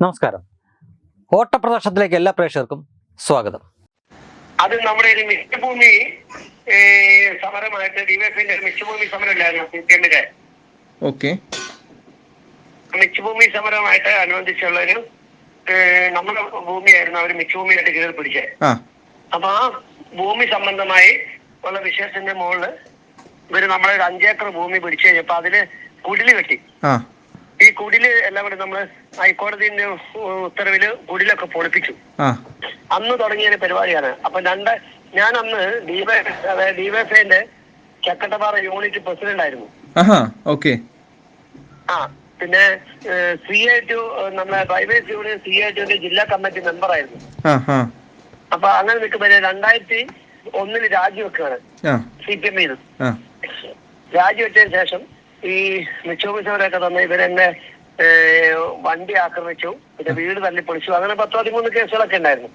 നമസ്കാരം. ഓട്ടപ്രദർശനത്തിലേക്ക് എല്ലാ പ്രേക്ഷകർക്കും സ്വാഗതം. അത് നമ്മുടെ ഒരു മിച്ചഭൂമി സമരമായിട്ട് ഡിവൈഎഫിന്റെ മിച്ചഭൂമി സമരം ഇല്ലായിരുന്നു സി പി എമ്മിന്റെ ഓക്കെ. മിച്ചഭൂമി സമരമായിട്ട് അനുബന്ധിച്ചുള്ള ഒരു നമ്മുടെ ഭൂമിയായിരുന്നു അവർ മിച്ചഭൂമിയായിട്ട് കീറി പിടിച്ചത് ആ. അപ്പൊ ആ ഭൂമി സംബന്ധമായി ഉള്ള വിഷയത്തിന്റെ മുകളിൽ ഇവർ നമ്മളെ ഒരു അഞ്ചേക്കർ ഭൂമി പിടിച്ചു കഴിഞ്ഞപ്പോ അതിൽ കുടിൽ കെട്ടി. ആ. ഈ കുടിൽ എല്ലാം കൂടി നമ്മൾ ഹൈക്കോടതിന്റെ ഉത്തരവിൽ കുടിലൊക്കെ പൊളിപ്പിച്ചു. അന്ന് തുടങ്ങിയ ഒരു പരിപാടിയാണ്. അപ്പൊ രണ്ട് ഞാൻ അന്ന് ഡിവൈ അതായത് ഡിവൈഫൈന്റെ ചക്കട്ടപ്പാറ യൂണിറ്റ് പ്രസിഡന്റ് ആയിരുന്നു. ആ പിന്നെ സി ഐ ടു നമ്മളെ ഡ്രൈവേഴ്സ് യൂണിയൻ സി ഐ ടുവിന്റെ ജില്ലാ കമ്മിറ്റി മെമ്പർ ആയിരുന്നു. അപ്പൊ അങ്ങനെ നിൽക്കുമ്പോ രണ്ടായിരത്തി ഒന്നിൽ രാജിവെക്കുകയാണ് സി പി എമ്മിൽ രാജിവെച്ചതിന് ശേഷം ഈ നിക്ഷോഭിച്ചവരൊക്കെ തന്നെ ഇവരെന്നെ വണ്ടി ആക്രമിച്ചു പിന്നെ വീട് തല്ലിപ്പൊളിച്ചു അങ്ങനെ പത്ത് പതിമൂന്ന് കേസുകളൊക്കെ ഉണ്ടായിരുന്നു.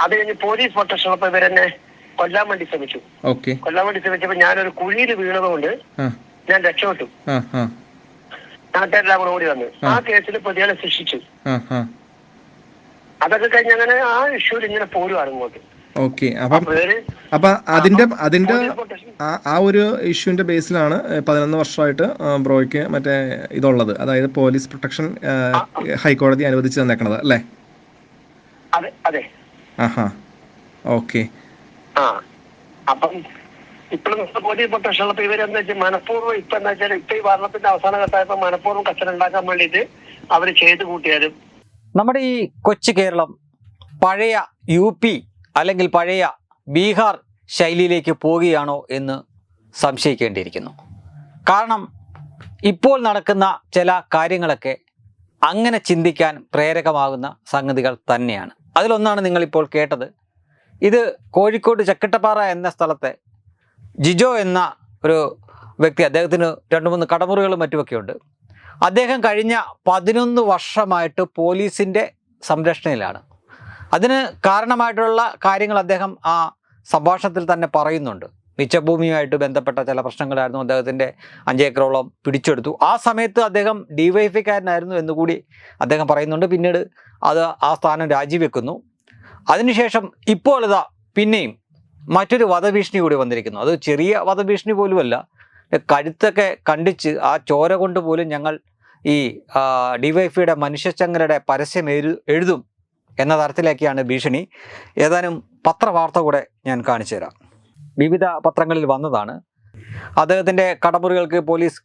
അത് കഴിഞ്ഞ് പോലീസ് പ്രൊട്ടക്ഷൻ അപ്പൊ ഇവരെന്നെ കൊല്ലാൻ വേണ്ടി ശ്രമിച്ചു. കൊല്ലാൻ വേണ്ടി ശ്രമിച്ചപ്പോ ഞാനൊരു കുഴിയിൽ വീണതുകൊണ്ട് ഞാൻ രക്ഷപ്പെട്ടു. നാട്ടുകാരെല്ലാം കൂടെ ഓടി വന്നു. ആ. കേസിൽ പ്രതികളെ ശിക്ഷിച്ചു. അതൊക്കെ കഴിഞ്ഞ് അങ്ങനെ ആ ഇഷ്യൂ ഇങ്ങനെ പോരുവാണ് ഇങ്ങോട്ട്. ഓക്കെ അപ്പം അപ്പൊ അതിന്റെ അതിന്റെ ആ ഒരു ഇഷ്യൂവിന്റെ ബേസിലാണ് പതിനൊന്ന് വർഷമായിട്ട് ബ്രോയ്ക്ക് മറ്റേ ഇതുള്ളത്. അതായത് പോലീസ് പ്രൊട്ടക്ഷൻ ഹൈക്കോടതി അനുവദിച്ച് തന്നേക്കണത് അല്ലേ? അതെ അതെ. ആഹാ ഓക്കെ. ആ അപ്പം ഇപ്പോഴും പോലീസ് പ്രൊട്ടക്ഷൻ ഉള്ളപ്പോ ഇവരെന്താ വെച്ചാൽ മനഃപൂർവം ഇപ്പൊ എന്താ വെച്ചാൽ ഇപ്പൊ ഈ ഭരണത്തിന്റെ അവസാന ഘട്ടമായപ്പോ മനഃപൂർവം കച്ചറ ഉണ്ടാക്കാൻ വേണ്ടിയിട്ട് അവർ ചെയ്ത് കൂട്ടിയാലും നമ്മുടെ ഈ കൊച്ചു കേരളം പഴയ യു പി അല്ലെങ്കിൽ പഴയ ബീഹാർ ശൈലിയിലേക്ക് പോവുകയാണോ എന്ന് സംശയിക്കേണ്ടിയിരിക്കുന്നു. കാരണം ഇപ്പോൾ നടക്കുന്ന ചില കാര്യങ്ങളൊക്കെ അങ്ങനെ ചിന്തിക്കാൻ പ്രേരകമാകുന്ന സംഗതികൾ തന്നെയാണ്. അതിലൊന്നാണ് നിങ്ങളിപ്പോൾ കേട്ടത്. ഇത് കോഴിക്കോട് ചക്കിട്ടപ്പാറ എന്ന സ്ഥലത്തെ ജിജോ എന്ന ഒരു വ്യക്തി അദ്ദേഹത്തിന് രണ്ട് മൂന്ന് കടമുറികളും മറ്റുമൊക്കെ ഉണ്ട് അദ്ദേഹം കഴിഞ്ഞ പതിനൊന്ന് വർഷമായിട്ട് പോലീസിന്റെ സംരക്ഷണയിലാണ്. അതിന് കാരണമായിട്ടുള്ള കാര്യങ്ങൾ അദ്ദേഹം ആ സംഭാഷണത്തിൽ തന്നെ പറയുന്നുണ്ട്. മിച്ചഭൂമിയുമായിട്ട് ബന്ധപ്പെട്ട ചില പ്രശ്നങ്ങളായിരുന്നു. അദ്ദേഹത്തിന്റെ അഞ്ചേക്കറോളം പിടിച്ചെടുത്തു. ആ സമയത്ത് അദ്ദേഹം ഡിവൈഎഫ്ഐക്കാരനായിരുന്നു എന്നുകൂടി അദ്ദേഹം പറയുന്നുണ്ട്. പിന്നീട് അത് ആ സ്ഥാനം രാജിവെക്കുന്നു. അതിനുശേഷം ഇപ്പോൾ ഇതാ പിന്നെയും മറ്റൊരു വധഭീഷണി കൂടി വന്നിരിക്കുന്നു. അത് ചെറിയ വധഭീഷണി പോലുമല്ല. കഴുത്തൊക്കെ കണ്ടിച്ച് ആ ചോര കൊണ്ട് പോലും ഞങ്ങൾ ഈ ഡിവൈഫിയുടെ മനുഷ്യച്ചങ്ങലയുടെ പരസ്യം എഴുതും. എന്ന തരത്തിലേക്കാണ് ഭീഷണി. ഏതാനും പത്രവാർത്ത കൂടെ ഞാൻ കാണിച്ചു തരാം. വിവിധ പത്രങ്ങളിൽ വന്നതാണ്. അദ്ദേഹത്തിന്റെ കടമുറികൾക്ക് പോലീസ്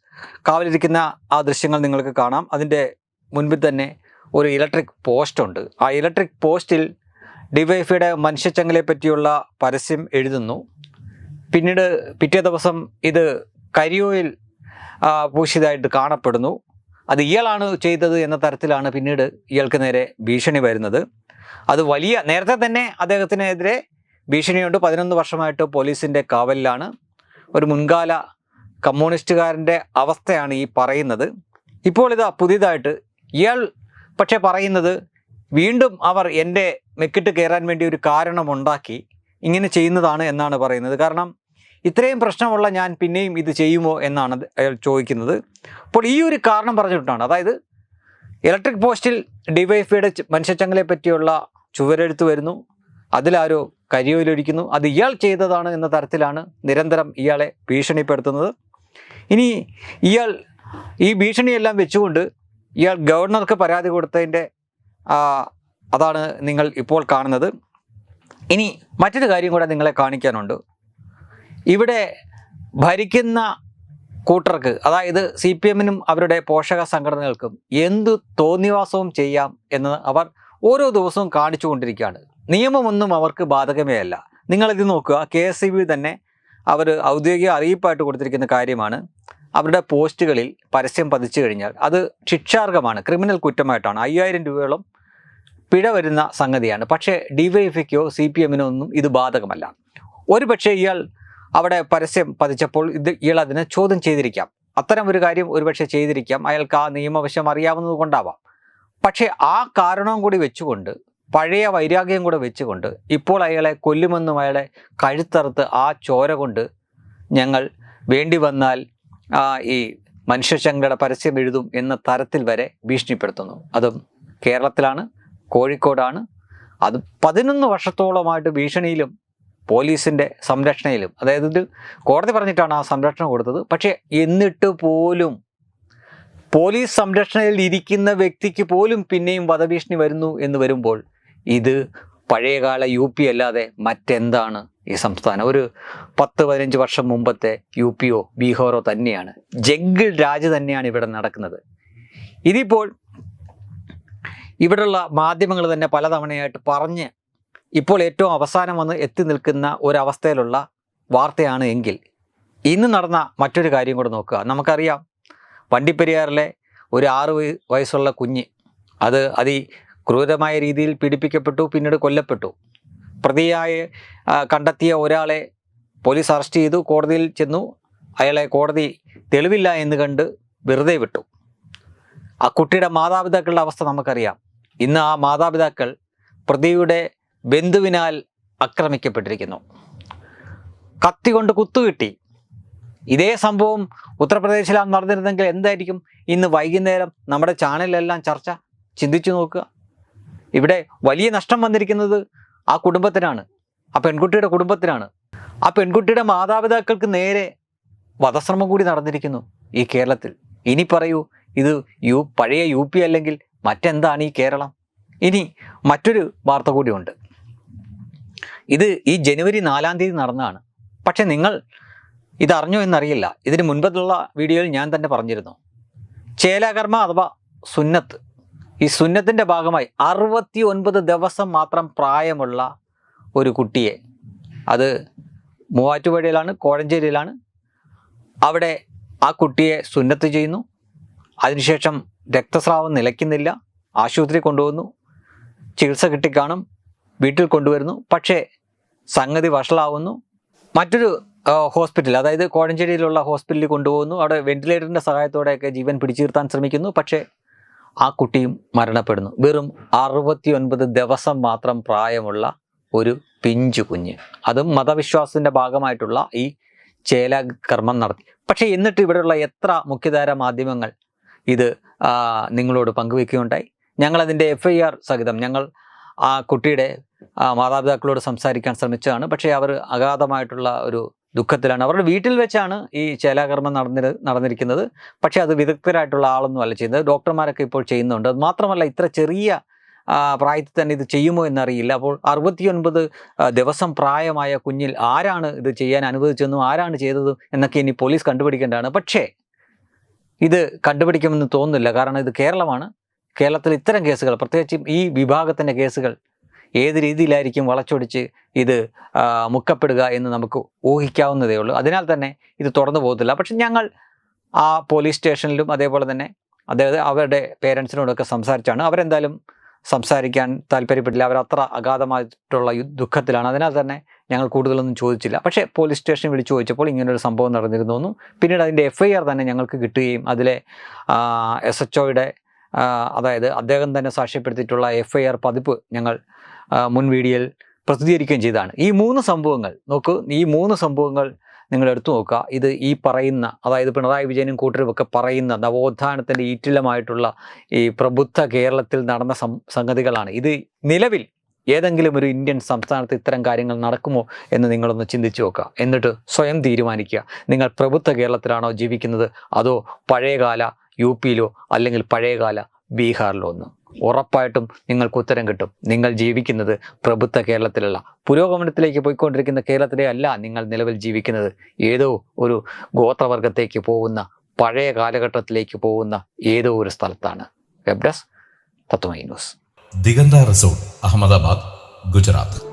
കാവലിരിക്കുന്ന ആ ദൃശ്യങ്ങൾ നിങ്ങൾക്ക് കാണാം. അതിന്റെ മുൻപിൽ തന്നെ ഒരു ഇലക്ട്രിക് പോസ്റ്റ് ഉണ്ട്. ആ ഇലക്ട്രിക് പോസ്റ്റിൽ ഡിവൈഫിയുടെ മനുഷ്യച്ചങ്ങലെ പറ്റിയുള്ള പരസ്യം എഴുതുന്നു. പിന്നീട് പിറ്റേ ദിവസം ഇത് കരിയോയിൽ പൂശിയതായിട്ട് കാണപ്പെടുന്നു. അത് ഇയാളാണ് ചെയ്തത് എന്ന തരത്തിലാണ് പിന്നീട് ഇയാൾക്ക് നേരെ ഭീഷണി വരുന്നത്. അത് വലിയ നേരത്തെ തന്നെ അദ്ദേഹത്തിനെതിരെ ഭീഷണിയുണ്ട്. പതിനൊന്ന് വർഷമായിട്ട് പോലീസിന്റെ കാവലിലാണ്. ഒരു മുൻകാല കമ്മ്യൂണിസ്റ്റുകാരന്റെ അവസ്ഥയാണ് ഈ പറയുന്നത്. ഇപ്പോൾ ഇതാ പുതിയതായിട്ട് ഇയാൾ പക്ഷേ പറയുന്നത് വീണ്ടും അവർ എന്റെ മെക്കിട്ട് കയറാൻ വേണ്ടി ഒരു കാരണമുണ്ടാക്കി ഇങ്ങനെ ചെയ്യുന്നതാണ് എന്നാണ് പറയുന്നത്. കാരണം ഇത്രയും പ്രശ്നമുള്ള ഞാൻ പിന്നെയും ഇത് ചെയ്യുമോ എന്നാണ് ചോദിക്കുന്നത്. അപ്പോൾ ഈ ഒരു കാരണം പറഞ്ഞിട്ടാണ്. അതായത് ഇലക്ട്രിക് പോസ്റ്റിൽ ഡിവൈഫൈയുടെ മനുഷ്യച്ചങ്ങലെ പറ്റിയുള്ള ചുവരെഴുത്ത് വരുന്നു. അതിലാരോ കരിയോയിലൊഴിക്കുന്നു അത് ഇയാൾ ചെയ്തതാണ് എന്ന തരത്തിലാണ് നിരന്തരം ഇയാളെ ഭീഷണിപ്പെടുത്തുന്നത്. ഇനി ഇയാൾ ഈ ഭീഷണിയെല്ലാം വെച്ചുകൊണ്ട് ഇയാൾ ഗവർണർക്ക് പരാതി കൊടുത്തതിന്റെ അതാണ് നിങ്ങൾ ഇപ്പോൾ കാണുന്നത്. ഇനി മറ്റൊരു കാര്യം കൂടെ നിങ്ങളെ കാണിക്കാനുണ്ട്. ഇവിടെ ഭരിക്കുന്ന കൂട്ടർക്ക് അതായത് സി പി എമ്മിനും അവരുടെ പോഷക സംഘടനകൾക്കും എന്തു തോന്നിവാസവും ചെയ്യാം എന്ന് അവർ ഓരോ ദിവസവും കാണിച്ചു കൊണ്ടിരിക്കുകയാണ് നിയമമൊന്നും അവർക്ക് ബാധകമേ അല്ല. നിങ്ങളിത് നോക്കുക കെ എസ് ബി തന്നെ അവർ ഔദ്യോഗിക അറിയിപ്പായിട്ട് കൊടുത്തിരിക്കുന്ന കാര്യമാണ്. അവരുടെ പോസ്റ്റുകളിൽ പരസ്യം പതിച്ചു കഴിഞ്ഞാൽ അത് ശിക്ഷാർഹമാണ് ക്രിമിനൽ കുറ്റമായിട്ടാണ് അയ്യായിരം രൂപയോളം പിഴ വരുന്ന സംഗതിയാണ്. പക്ഷേ ഡിവൈഎഫ്ഐക്കോ സി പി എമ്മിനോ ഒന്നും ഇത് ബാധകമല്ല. ഒരു പക്ഷേ ഇയാൾ അവിടെ പരസ്യം പതിച്ചപ്പോൾ ഇത് ഇയാൾ അതിനെ ചോദ്യം ചെയ്തിരിക്കാം. അത്തരം ഒരു കാര്യം ഒരുപക്ഷെ ചെയ്തിരിക്കാം. അയാൾക്ക് ആ നിയമവശം അറിയാവുന്നത് കൊണ്ടാവാം. പക്ഷേ ആ കാരണവും കൂടി വെച്ചുകൊണ്ട് പഴയ വൈരാഗ്യം കൂടെ വെച്ചുകൊണ്ട് ഇപ്പോൾ അയാളെ കൊല്ലുമെന്നും അയാളെ കഴുത്തറുത്ത് ആ ചോര കൊണ്ട് ഞങ്ങൾ വേണ്ടി വന്നാൽ ഈ മനുഷ്യശങ്കയുടെ പരസ്യം എഴുതും എന്ന തരത്തിൽ വരെ ഭീഷണിപ്പെടുത്തുന്നു. അതും കേരളത്തിലാണ് കോഴിക്കോടാണ്. അത് പതിനൊന്ന് വർഷത്തോളമായിട്ട് ഭീഷണിയിലും പോലീസിന്റെ സംരക്ഷണയിലും അതായത് ഇത് കോടതി പറഞ്ഞിട്ടാണ് ആ സംരക്ഷണം കൊടുത്തത്. പക്ഷേ എന്നിട്ട് പോലും പോലീസ് സംരക്ഷണയിൽ ഇരിക്കുന്ന വ്യക്തിക്ക് പോലും പിന്നെയും വധഭീഷണി വരുന്നു എന്ന് വരുമ്പോൾ ഇത് പഴയകാല യു പി അല്ലാതെ മറ്റെന്താണ് ഈ സംസ്ഥാനം? ഒരു പത്ത് പതിനഞ്ച് വർഷം മുമ്പത്തെ യു പിയോ ബീഹാറോ തന്നെയാണ്. ജംഗിൾ രാജ് തന്നെയാണ് ഇവിടെ നടക്കുന്നത്. ഇതിപ്പോൾ ഇവിടെയുള്ള മാധ്യമങ്ങൾ തന്നെ പലതവണയായിട്ട് പറഞ്ഞ് ഇപ്പോൾ ഏറ്റവും അവസാനം വന്ന് എത്തി നിൽക്കുന്ന ഒരവസ്ഥയിലുള്ള വാർത്തയാണ് എങ്കിൽ ഇന്ന് നടന്ന മറ്റൊരു കാര്യം കൂടെ നോക്കുക. നമുക്കറിയാം വണ്ടിപ്പെരിയാറിലെ ഒരു ആറ് വയസ്സുള്ള കുഞ്ഞ് അത് അതി ക്രൂരമായ രീതിയിൽ പീഡിപ്പിക്കപ്പെട്ടു പിന്നീട് കൊല്ലപ്പെട്ടു. പ്രതിയായി കണ്ടെത്തിയ ഒരാളെ പോലീസ് അറസ്റ്റ് ചെയ്തു കോടതിയിൽ ചെന്നു. അയാളെ കോടതി തെളിവില്ല എന്ന് കണ്ട് വെറുതെ വിട്ടു. ആ കുട്ടിയുടെ മാതാപിതാക്കളുടെ അവസ്ഥ നമുക്കറിയാം. ഇന്ന് ആ മാതാപിതാക്കൾ പ്രതിയുടെ ബന്ധുവിനാൽ ആക്രമിക്കപ്പെട്ടിരിക്കുന്നു. കത്തി കൊണ്ട് കുത്തുകിട്ടി. ഇതേ സംഭവം ഉത്തർപ്രദേശിലാണ് നടന്നിരുന്നെങ്കിൽ എന്തായിരിക്കും? ഇന്ന് വൈകുന്നേരം നമ്മുടെ ചാനലിലെല്ലാം ചർച്ച? ചിന്തിച്ചു നോക്കുക. ഇവിടെ വലിയ നഷ്ടം വന്നിരിക്കുന്നത് ആ കുടുംബത്തിനാണ്. ആ പെൺകുട്ടിയുടെ കുടുംബത്തിനാണ്. ആ പെൺകുട്ടിയുടെ മാതാപിതാക്കൾക്ക് നേരെ വധശ്രമം കൂടി നടന്നിരിക്കുന്നു ഈ കേരളത്തിൽ. ഇനി പറയൂ ഇത് യു പഴയ യു പി അല്ലെങ്കിൽ മറ്റെന്താണ് ഈ കേരളം? ഇനി മറ്റൊരു വാർത്ത കൂടിയുണ്ട്. ഇത് ഈ ജനുവരി നാലാം തീയതി നടന്നതാണ്. പക്ഷെ നിങ്ങൾ ഇതറിഞ്ഞോ എന്നറിയില്ല. ഇതിന് മുൻപത്തുള്ള വീഡിയോയിൽ ഞാൻ തന്നെ പറഞ്ഞിരുന്നു. ചേലാകർമ്മ അഥവാ സുന്നത്ത്. ഈ സുന്നത്തിന്റെ ഭാഗമായി അറുപത്തി ഒൻപത് ദിവസം മാത്രം പ്രായമുള്ള ഒരു കുട്ടിയെ. അത് മൂവാറ്റുപുഴയിലാണ് കോഴഞ്ചേരിയിലാണ്. അവിടെ ആ കുട്ടിയെ സുന്നത്ത് ചെയ്യുന്നു. അതിനുശേഷം രക്തസ്രാവം നിലയ്ക്കുന്നില്ല. ആശുപത്രി കൊണ്ടുപോകുന്നു ചികിത്സ കിട്ടിക്കാണും വീട്ടിൽ കൊണ്ടുവരുന്നു. പക്ഷേ സംഗതി വഷളാവുന്നു. മറ്റൊരു ഹോസ്പിറ്റൽ അതായത് കോഴഞ്ചേരിയിലുള്ള ഹോസ്പിറ്റലിൽ കൊണ്ടുപോകുന്നു. അവിടെ വെന്റിലേറ്ററിന്റെ സഹായത്തോടെയൊക്കെ ജീവൻ പിടിച്ചു നിർത്താൻ ശ്രമിക്കുന്നു. പക്ഷേ ആ കുട്ടിയും മരണപ്പെടുന്നു. വെറും അറുപത്തി ഒൻപത് ദിവസം മാത്രം പ്രായമുള്ള ഒരു പിഞ്ചു കുഞ്ഞ്. അതും മതവിശ്വാസത്തിന്റെ ഭാഗമായിട്ടുള്ള ഈ ചേല കർമ്മം നടത്തി. പക്ഷേ എന്നിട്ട് ഇവിടെയുള്ള എത്ര മുഖ്യധാര മാധ്യമങ്ങൾ ഇത് നിങ്ങളോട് പങ്കുവെക്കുകയുണ്ടായി? ഞങ്ങളതിന്റെ എഫ് ഐ ആർ സഹിതം ഞങ്ങൾ ആ കുട്ടിയുടെ മാതാപിതാക്കളോട് സംസാരിക്കാൻ ശ്രമിച്ചതാണ്. പക്ഷേ അവർ അഗാധമായിട്ടുള്ള ഒരു ദുഃഖത്തിലാണ്. അവരുടെ വീട്ടിൽ വെച്ചാണ് ഈ ചേലാകർമ്മം നടന്നി നടന്നിരിക്കുന്നത്. പക്ഷേ അത് വിദഗ്ധരായിട്ടുള്ള ആളൊന്നും അല്ല ചെയ്യുന്നത്. ഡോക്ടർമാരൊക്കെ ഇപ്പോൾ ചെയ്യുന്നുണ്ട്. അത് മാത്രമല്ല ഇത്ര ചെറിയ പ്രായത്തിൽ തന്നെ ഇത് ചെയ്യുമോ എന്നറിയില്ല. അപ്പോൾ അറുപത്തിയൊൻപത് ദിവസം പ്രായമായ കുഞ്ഞിൽ ആരാണ് ഇത് ചെയ്യാൻ അനുവദിച്ചതെന്നും ആരാണ് ചെയ്തതും എന്നൊക്കെ ഇനി പോലീസ് കണ്ടുപിടിക്കേണ്ടതാണ്. പക്ഷേ ഇത് കണ്ടുപിടിക്കുമെന്ന് തോന്നുന്നില്ല. കാരണം ഇത് കേരളമാണ്. കേരളത്തിൽ ഇത്തരം കേസുകൾ പ്രത്യേകിച്ചും ഈ വിഭാഗത്തിന്റെ കേസുകൾ ഏത് രീതിയിലായിരിക്കും വളച്ചൊടിച്ച് ഇത് മുക്കപ്പെടുക എന്ന് നമുക്ക് ഊഹിക്കാവുന്നതേ ഉള്ളൂ. അതിനാൽ തന്നെ ഇത് തുറന്നു പോകത്തില്ല. പക്ഷെ ഞങ്ങൾ ആ പോലീസ് സ്റ്റേഷനിലും അതേപോലെ തന്നെ അതായത് അവരുടെ പേരൻസിനോടൊക്കെ സംസാരിച്ചാണ്. അവരെന്തായാലും സംസാരിക്കാൻ താല്പര്യപ്പെട്ടില്ല. അവരത്ര അഗാധമായിട്ടുള്ള ദുഃഖത്തിലാണ്. അതിനാൽ തന്നെ ഞങ്ങൾ കൂടുതലൊന്നും ചോദിച്ചില്ല. പക്ഷേ പോലീസ് സ്റ്റേഷൻ വിളിച്ചു ചോദിച്ചപ്പോൾ ഇങ്ങനൊരു സംഭവം നടന്നിരുന്നു പിന്നീട് അതിന്റെ എഫ് തന്നെ ഞങ്ങൾക്ക് കിട്ടുകയും അതിലെ എസ് എച്ച് ഒയുടെ അതായത് അദ്ദേഹം തന്നെ സാക്ഷ്യപ്പെടുത്തിയിട്ടുള്ള എഫ് ഐ ആർ പതിപ്പ് ഞങ്ങൾ മുൻ വീഡിയോയിൽ പ്രസിദ്ധീകരിക്കുകയും ചെയ്തതാണ്. ഈ മൂന്ന് സംഭവങ്ങൾ നോക്കൂ ഈ മൂന്ന് സംഭവങ്ങൾ നിങ്ങൾ എടുത്തു നോക്കുക. ഇത് ഈ പറയുന്ന അതായത് പിണറായി വിജയനും കൂട്ടരുമൊക്കെ പറയുന്ന നവോത്ഥാനത്തിന്റെ ഈറ്റിലമായിട്ടുള്ള ഈ പ്രബുദ്ധ കേരളത്തിൽ നടന്ന സംഗതികളാണ്. ഇത് നിലവിൽ ഏതെങ്കിലും ഒരു ഇന്ത്യൻ സംസ്ഥാനത്ത് ഇത്തരം കാര്യങ്ങൾ നടക്കുമോ എന്ന് നിങ്ങളൊന്ന് ചിന്തിച്ചു നോക്കുക. എന്നിട്ട് സ്വയം തീരുമാനിക്കുക. നിങ്ങൾ പ്രബുദ്ധ കേരളത്തിലാണോ ജീവിക്കുന്നത്? അതോ പഴയകാല യു പിയിലോ അല്ലെങ്കിൽ പഴയകാല ബീഹാറിലോ ഒന്ന്. ഉറപ്പായിട്ടും നിങ്ങൾക്ക് ഉത്തരം കിട്ടും. നിങ്ങൾ ജീവിക്കുന്നത് പ്രബുദ്ധ കേരളത്തിലല്ല. പുരോഗമനത്തിലേക്ക് പോയിക്കൊണ്ടിരിക്കുന്ന കേരളത്തിലെ അല്ല നിങ്ങൾ നിലവിൽ ജീവിക്കുന്നത്. ഏതോ ഒരു ഗോത്രവർഗത്തേക്ക് പോകുന്ന പഴയ കാലഘട്ടത്തിലേക്ക് പോകുന്ന ഏതോ ഒരു സ്ഥലത്താണ്. വെബ് ഡെസ്ക് തത്വമൈ ന്യൂസ് ദിഗന്ത റിസോർട്ട് അഹമ്മദാബാദ് ഗുജറാത്ത്.